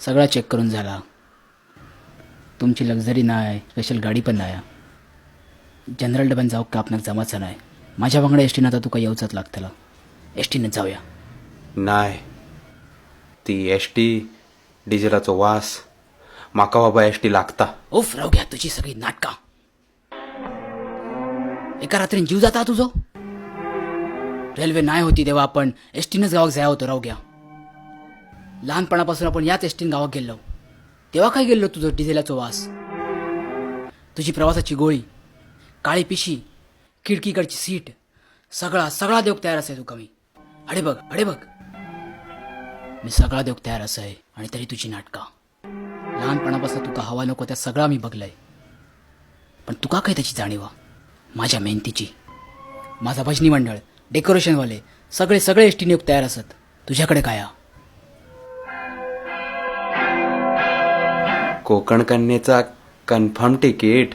सगळा चेक करून झाला. तुमची लक्झरी नाही स्पेशल गाडी पण नाही जनरल डब्यान जाऊ का आपणाक जमाचं नाही माझ्या वांगडा एस टीनं आता तुका येऊचंच लागतला. एस टीनं जाऊया. नाय. ती एस टी डिझेलाचो वास. म्हाका बाबा एस टी लागता. उफ राहू घ्या तुझी सगळी नाटका. एका रात्रीन जीव जाता तुझो? रेल्वे नाही होती तेव्हा आपण एस टीनंच गावात जाया होतो राहू घ्या लहानपणापासून आपण याच एसटीन गावात गेलो. तेव्हा काय गेलो तुझं डिझेलाचा वास? तुझी प्रवासाची गोळी काळी पिशी खिडकीकडची सीट सगळा सगळा देव तयार असाय तुका मी अडे बघ अडे बघ. मी सगळा देव तयार असाय आणि तरी तुझी नाटका. लहानपणापासून तुका हवा नको त्या सगळा मी बघलंय. पण तुका काय त्याची जाणीवा? माझ्या मेहनतीची. माझा भजनी मंडळ डेकोरेशनवाले सगळे सगळे एस टी तयार असत. तुझ्याकडे काय कोकण कन्येचा कन्फर्म तिकीट